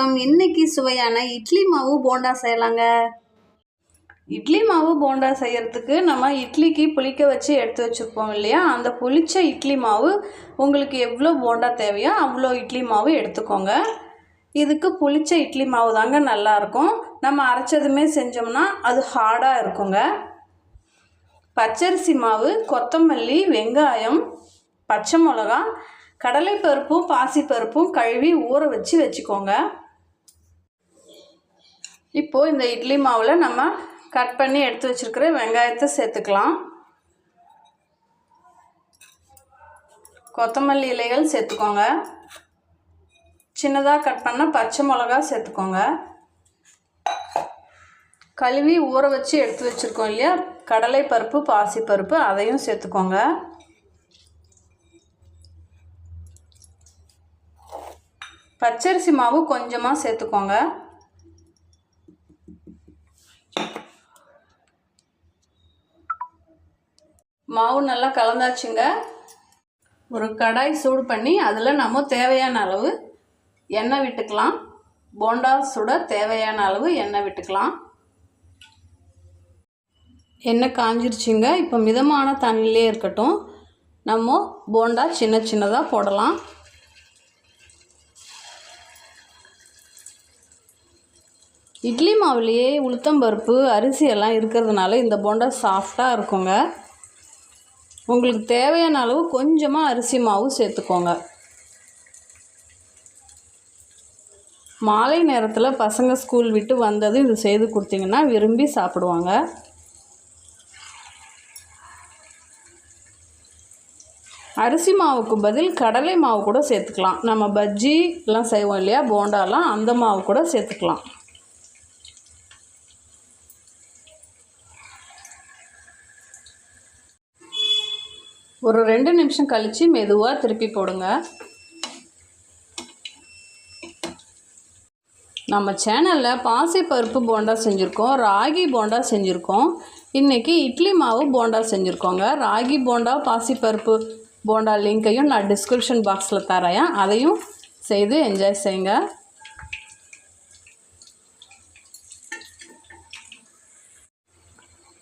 வணக்கம். இன்னைக்கு சுவையான இட்லி மாவு போண்டா செய்யலாங்க. இட்லி மாவு போண்டா செய்யறதுக்கு நம்ம இட்லிக்கு புளிக்க வச்சு எடுத்து வச்சுருப்போம் இல்லையா? அந்த புளிச்ச இட்லி மாவு உங்களுக்கு எவ்வளோ போண்டா தேவையோ அவ்வளோ இட்லி மாவு எடுத்துக்கோங்க. இதுக்கு புளிச்ச இட்லி மாவு தாங்க நல்லாயிருக்கும் நம்ம அரைச்சதுமே செஞ்சோம்னா அது ஹார்டாக இருக்குங்க. பச்சரிசி மாவு கொத்தமல்லி வெங்காயம் பச்சை மிளகா கடலைப்பருப்பும் பாசிப்பருப்பும் கழுவி ஊற வச்சு வச்சுக்கோங்க. இப்போது இந்த இட்லி மாவில் நம்ம கட் பண்ணி எடுத்து வச்சுருக்கிற வெங்காயத்தை சேர்த்துக்கலாம். கொத்தமல்லி இலைகள் சேர்த்துக்கோங்க. சின்னதாக கட் பண்ண பச்சை மிளகா சேர்த்துக்கோங்க. கழுவி ஊற வச்சு எடுத்து வச்சுருக்கோம் இல்லையா? கடலைப்பருப்பு பாசிப்பருப்பு அதையும் சேர்த்துக்கோங்க. பச்சரிசி மாவு கொஞ்சமாக சேர்த்துக்கோங்க. மாவு நல்லா கலந்தாச்சுங்க. ஒரு கடாய் சூடு பண்ணி அதில் நம்ம தேவையான அளவு எண்ணெய் விட்டுக்கலாம். போண்டா சுட தேவையான அளவு எண்ணெய் விட்டுக்கலாம். எண்ணெய் காஞ்சிருச்சுங்க. இப்போ மிதமான தண்ணிலே இருக்கட்டும். நம்ம போண்டா சின்ன சின்னதாக போடலாம். இட்லி மாவுலேயே உளுத்தம்பருப்பு அரிசி எல்லாம் இருக்கிறதுனால இந்த போண்டா சாஃப்டாக இருக்குங்க. உங்களுக்கு தேவையான அளவு கொஞ்சமாக அரிசி மாவு சேர்த்துக்கோங்க. மாலை நேரத்தில் பசங்க ஸ்கூல் விட்டு வந்தது இது செய்து கொடுத்தீங்கன்னா விரும்பி சாப்பிடுவாங்க. அரிசி மாவுக்கு பதில் கடலை மாவு கூட சேர்த்துக்கலாம். நம்ம பஜ்ஜி எல்லாம் செய்வோம் இல்லையா? போண்டாலாம் அந்த மாவு கூட சேர்த்துக்கலாம். ஒரு ரெண்டு நிமிஷம் கழித்து மெதுவாக திருப்பி போடுங்க. நம்ம சேனலில் பாசிப்பருப்பு போண்டா செஞ்சுருக்கோம் ராகி போண்டா செஞ்சுருக்கோம். இன்றைக்கி இட்லி மாவு போண்டா செஞ்சுருக்கோங்க. ராகி போண்டா பாசிப்பருப்பு போண்டா லிங்க்கையும் நான் டிஸ்கிரிப்ஷன் பாக்ஸில் தரேன். அதையும் செய்து என்ஜாய் செய்யுங்க.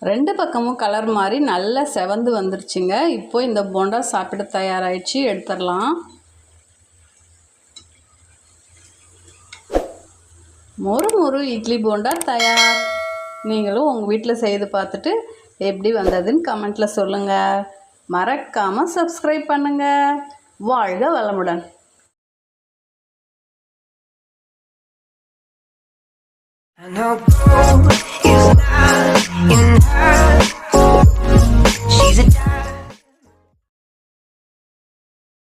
ரெண்டு பக்கமும் கலர் மாதிரி நல்லா செவந்து வந்துருச்சுங்க. இப்போ இந்த போண்டா சாப்பிட தயாராகிடுச்சு எடுத்துடலாம். மொறு மொறு இட்லி போண்டா தயார். நீங்களும் உங்கள் வீட்டில் செய்து பார்த்துட்டு எப்படி வந்ததுன்னு கமெண்ட்டில் சொல்லுங்கள் மறக்காமல் சப்ஸ்கிரைப் பண்ணுங்கள் வாழ்க வளமுடன். I know.